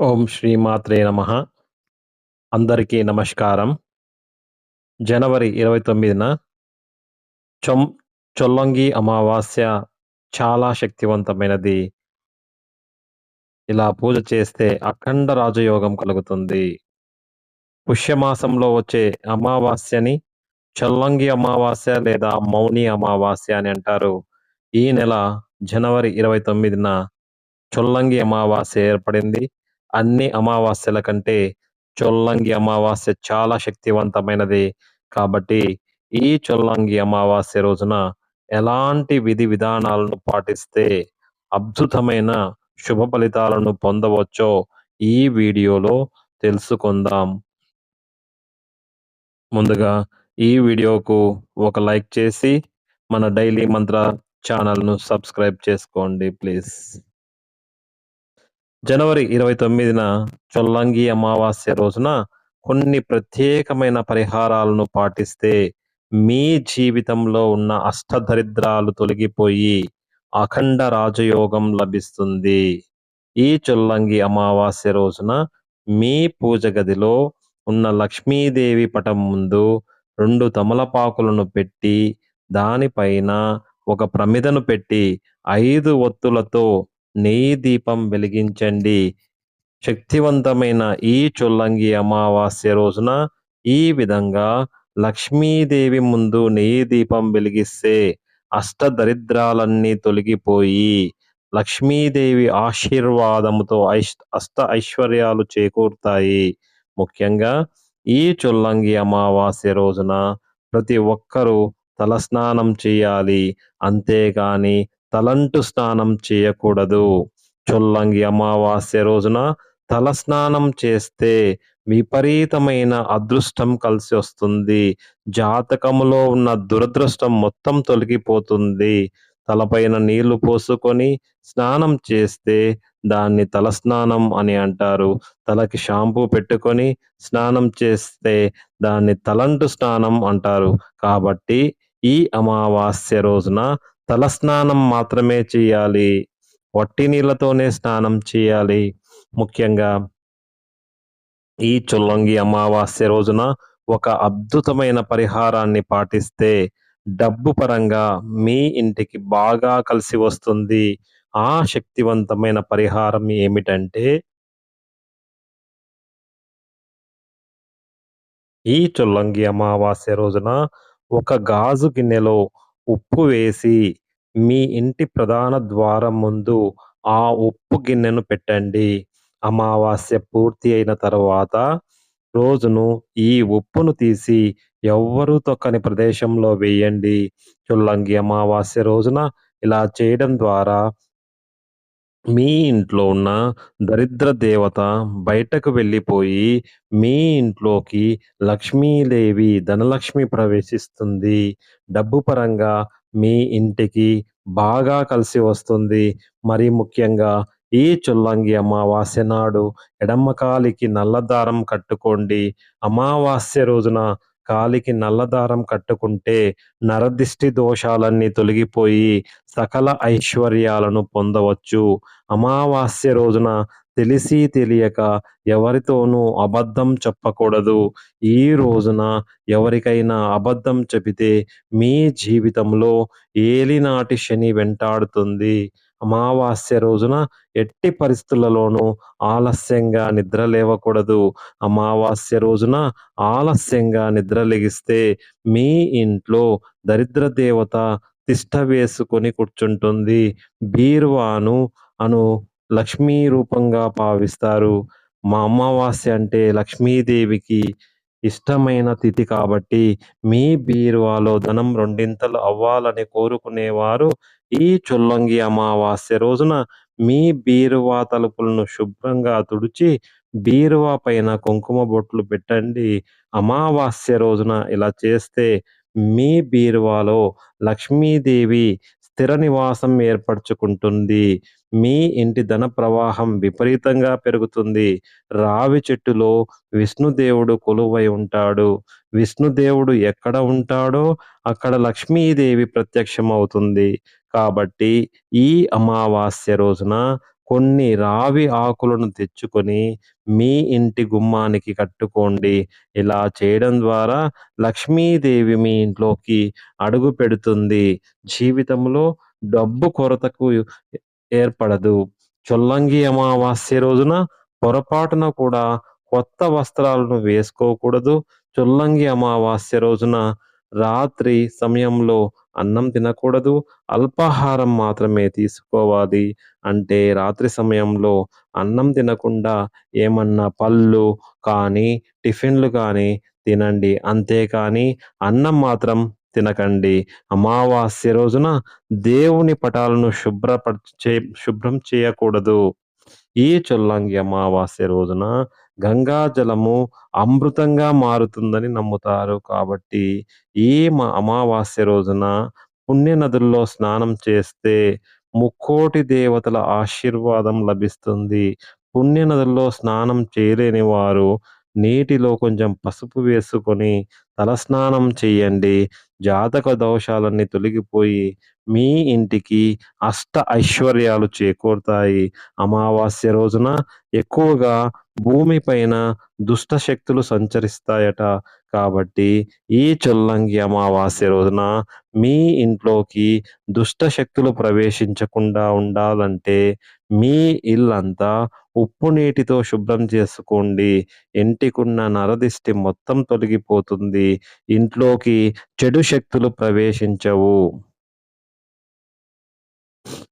ఓం శ్రీ మాత్రే నమ. అందరికీ నమస్కారం. జనవరి ఇరవై తొమ్మిదిన చొం చొల్లంగి అమావాస్య చాలా శక్తివంతమైనది. ఇలా పూజ చేస్తే అఖండ రాజయోగం కలుగుతుంది. పుష్యమాసంలో వచ్చే అమావాస్యని చొల్లంగి అమావాస్య లేదా మౌని అమావాస్య అని అంటారు. ఈ నెల జనవరి ఇరవై తొమ్మిదిన చొల్లంగి అమావాస్య ఏర్పడింది. అన్ని అమావాస్యల కంటే చొల్లంగి అమావాస్య చాలా శక్తివంతమైనది. కాబట్టి ఈ చొల్లంగి అమావాస్య రోజున ఎలాంటి విధి విధానాలను పాటిస్తే అద్భుతమైన శుభ ఫలితాలను పొందవచ్చో ఈ వీడియోలో తెలుసుకుందాం. ముందుగా ఈ వీడియోకు ఒక లైక్ చేసి మన డైలీ మంత్ర ఛానల్ను సబ్స్క్రైబ్ చేసుకోండి ప్లీజ్. జనవరి ఇరవై తొమ్మిదిన చొల్లంగి అమావాస్య రోజున కొన్ని ప్రత్యేకమైన పరిహారాలను పాటిస్తే మీ జీవితంలో ఉన్న అష్టదరిద్రాలు తొలగిపోయి అఖండ రాజయోగం లభిస్తుంది. ఈ చొల్లంగి అమావాస్య రోజున మీ పూజ గదిలో ఉన్న లక్ష్మీదేవి పటం ముందు రెండు తమలపాకులను పెట్టి దానిపైన ఒక ప్రమిదను పెట్టి ఐదు ఒత్తులతో నెయ్యి దీపం వెలిగించండి. శక్తివంతమైన ఈ చొల్లంగి అమావాస్య రోజున ఈ విధంగా లక్ష్మీదేవి ముందు నెయ్యి దీపం వెలిగిస్తే అష్ట దరిద్రాలన్నీ తొలగిపోయి లక్ష్మీదేవి ఆశీర్వాదముతో ఐష్ అష్ట ఐశ్వర్యాలు చేకూరుతాయి. ముఖ్యంగా ఈ చొల్లంగి అమావాస్య రోజున ప్రతి ఒక్కరూ తలస్నానం చేయాలి. అంతేగాని తలంటు స్నానం చేయకూడదు. చొల్లంగి అమావాస్య రోజున తల స్నానం చేస్తే విపరీతమైన అదృష్టం కలిసి వస్తుంది. జాతకములో ఉన్న దురదృష్టం మొత్తం తొలగిపోతుంది. తలపైన నీళ్ళు పోసుకొని స్నానం చేస్తే దాన్ని తలస్నానం అని అంటారు. తలకి షాంపూ పెట్టుకొని స్నానం చేస్తే దాన్ని తలంటు స్నానం అంటారు. కాబట్టి ఈ అమావాస్య రోజున తలస్నానం మాత్రమే చేయాలి. వట్టి నీళ్ళతోనే స్నానం చేయాలి. ముఖ్యంగా ఈ చొల్లంగి అమావాస్య రోజున ఒక అద్భుతమైన పరిహారాన్ని పాటిస్తే డబ్బు పరంగా మీ ఇంటికి బాగా కలిసి వస్తుంది. ఆ శక్తివంతమైన పరిహారం ఏమిటంటే ఈ చొల్లంగి అమావాస్య రోజున ఒక గాజు గిన్నెలో ఉప్పు వేసి మీ ఇంటి ప్రధాన ద్వారం ముందు ఆ ఉప్పు గిన్నెను పెట్టండి. అమావాస్య పూర్తి అయిన తర్వాత రోజును ఈ ఉప్పును తీసి ఎవ్వరూ తొక్కని ప్రదేశంలో వేయండి. చొల్లంగి అమావాస్య రోజున ఇలా చేయడం ద్వారా మీ ఇంట్లో ఉన్న దరిద్ర దేవత బయటకు వెళ్ళిపోయి మీ ఇంట్లోకి లక్ష్మీదేవి ధనలక్ష్మి ప్రవేశిస్తుంది. డబ్బు పరంగా మీ ఇంటికి బాగా కలిసి వస్తుంది. మరి ముఖ్యంగా ఈ చొల్లంగి అమావాస్య నాడు ఎడమ కాలికి నల్లదారం కట్టుకోండి. అమావాస్య రోజున కాలికి నల్లదారం కట్టుకుంటే నరదిష్టి దోషాలన్నీ తొలగిపోయి సకల ఐశ్వర్యాలను పొందవచ్చు. అమావాస్య రోజున తెలిసి తెలియక ఎవరితోనూ అబద్ధం చెప్పకూడదు. ఈ రోజున ఎవరికైనా అబద్ధం చెబితే మీ జీవితంలో ఏలినాటి శని వెంటాడుతుంది. అమావాస్య రోజున ఎట్టి పరిస్థితులలోనూ ఆలస్యంగా నిద్ర లేవకూడదు. అమావాస్య రోజున ఆలస్యంగా నిద్ర లెగిస్తే మీ ఇంట్లో దరిద్ర దేవత తిష్ట వేసుకొని కూర్చుంటుంది. బీరువాను అను లక్ష్మీ రూపంగా భావిస్తారు మా అమావాస్య అంటే లక్ష్మీదేవికి ఇష్టమైన తిథి కాబట్టి మీ బీరువాలో ధనం రెండింతలు అవ్వాలని కోరుకునేవారు ఈ చొల్లంగి అమావాస్య రోజున మీ బీరువా తలుపులను శుభ్రంగా తుడిచి బీరువా పైన కుంకుమ బొట్లు పెట్టండి. అమావాస్య రోజున ఇలా చేస్తే మీ బీరువాలో లక్ష్మీదేవి స్థిర నివాసం ఏర్పరచుకుంటుంది. మీ ఇంటి ధన ప్రవాహం విపరీతంగా పెరుగుతుంది. రావి చెట్టులో విష్ణుదేవుడు కొలువై ఉంటాడు. విష్ణుదేవుడు ఎక్కడ ఉంటాడో అక్కడ లక్ష్మీదేవి ప్రత్యక్షమవుతుంది. కాబట్టి ఈ అమావాస్య రోజున కొన్ని రావి ఆకులను తెచ్చుకొని మీ ఇంటి గుమ్మానికి కట్టుకోండి. ఇలా చేయడం ద్వారా లక్ష్మీదేవి మీ ఇంట్లోకి అడుగు పెడుతుంది. జీవితంలో డబ్బు కొరతకు ఏర్పడదు. చొల్లంగి అమావాస్య రోజున పొరపాటున కూడా కొత్త వస్త్రాలను వేసుకోకూడదు. చొల్లంగి అమావాస్య రోజున రాత్రి సమయంలో అన్నం తినకూడదు అల్పాహారం మాత్రమే తీసుకోవాలి. అంటే రాత్రి సమయంలో అన్నం తినకుండా ఏమన్నా పళ్ళు కానీ టిఫిన్లు కానీ తినండి. అంతేకాని అన్నం మాత్రం తినకండి. అమావాస్య రోజున దేవుని పటాలను శుభ్రపరచే శుభ్రం చేయకూడదు. ఈ చొల్లంగి అమావాస్య రోజున గంగా జలము అమృతంగా మారుతుందని నమ్ముతారు. కాబట్టి ఈ అమావాస్య రోజున పుణ్య నదుల్లో స్నానం చేస్తే ముక్కోటి దేవతల ఆశీర్వాదం లభిస్తుంది. పుణ్య నదుల్లో స్నానం చేయలేని వారు నీటిలో కొంచెం పసుపు వేసుకొని తలస్నానం చేయండి. జాతక దోషాలన్నీ తొలగిపోయి మీ ఇంటికి అష్ట ఐశ్వర్యాలు చేకూరుతాయి. అమావాస్య రోజున ఎక్కువగా భూమిపైన దుష్ట శక్తులు సంచరిస్తాయట. కాబట్టి ఈ చొల్లంగి అమావాస్య రోజున మీ ఇంట్లోకి దుష్ట శక్తులు ప్రవేశించకుండా ఉండాలంటే మీ ఇల్లంతా ఉప్పు నీటితో శుభ్రం చేసుకోండి. ఇంటికున్న నరదిష్టి మొత్తం తొలగిపోతుంది. ఇంట్లోకి చెడు శక్తులు ప్రవేశించవు.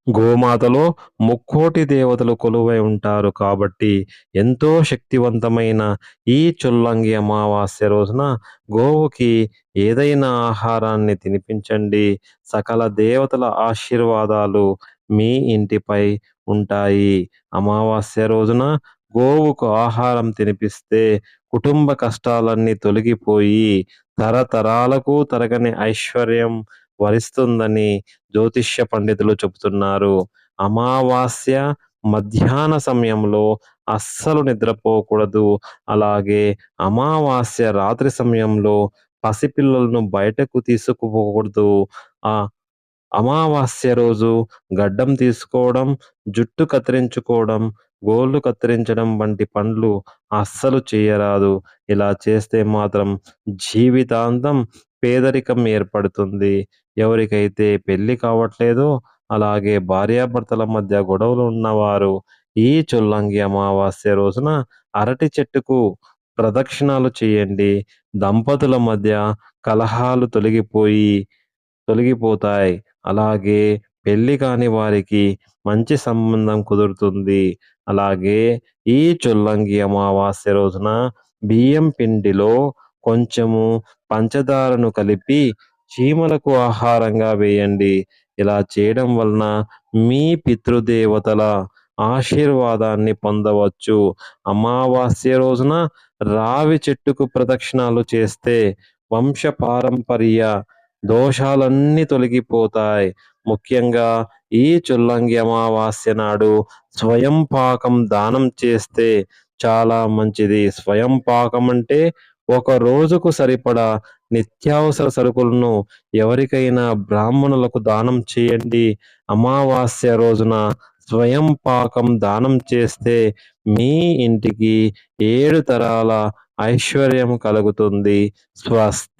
గోమాతలో ముక్కోటి దేవతలు కొలువై ఉంటారు కాబట్టి ఎంతో శక్తివంతమైన ఈ చొల్లంగి అమావాస్య రోజున గోవుకి ఏదైనా ఆహారాన్ని తినిపించండి. సకల దేవతల ఆశీర్వాదాలు మీ ఇంటిపై ఉంటాయి. అమావాస్య రోజున గోవుకు ఆహారం తినిపిస్తే కుటుంబ కష్టాలన్నీ తొలగిపోయి తరతరాలకు తరగని ఐశ్వర్యం వరిస్తుందని జ్యోతిష్య పండితులు చెబుతున్నారు. అమావాస్య మధ్యాహ్న సమయంలో అస్సలు నిద్రపోకూడదు. అలాగే అమావాస్య రాత్రి సమయంలో పసిపిల్లలను బయటకు తీసుకుపోకూడదు. ఆ అమావాస్య రోజు గడ్డం తీసుకోవడం జుట్టు కత్తిరించుకోవడం గోళ్ళు కత్తిరించడం వంటి పనులు అస్సలు చేయరాదు. ఇలా చేస్తే మాత్రం జీవితాంతం పేదరికం ఏర్పడుతుంది. ఎవరికైతే పెళ్ళి కావట్లేదో అలాగే భార్యాభర్తల మధ్య గొడవలు ఉన్నవారు ఈ చొల్లంగి అమావాస్య రోజున అరటి చెట్టుకు ప్రదక్షిణాలు చేయండి. దంపతుల మధ్య కలహాలు తొలగిపోయి తొలగిపోతాయి. అలాగే పెళ్ళి కాని వారికి మంచి సంబంధం కుదురుతుంది. అలాగే ఈ చొల్లంగి అమావాస్య రోజున బియ్యం పిండిలో కొంచెము పంచదారను కలిపి చీమలకు ఆహారంగా వేయండి. ఇలా చేయడం వలన మీ పితృదేవతల ఆశీర్వాదాన్ని పొందవచ్చు. అమావాస్య రోజున రావి చెట్టుకు ప్రదక్షిణాలు చేస్తే వంశ పారంపర్య దోషాలన్నీ తొలగిపోతాయి. ముఖ్యంగా ఈ చుల్లంగి అమావాస్య నాడు స్వయం పాకం దానం చేస్తే చాలా మంచిది. స్వయం పాకం అంటే ఒక రోజుకు సరిపడా నిత్యావసర సరుకులను ఎవరికైనా బ్రాహ్మణులకు దానం చేయండి. అమావాస్య రోజున స్వయం పాకం దానం చేస్తే మీ ఇంటికి ఏడు తరాల ఐశ్వర్యం కలుగుతుంది. స్వస్తి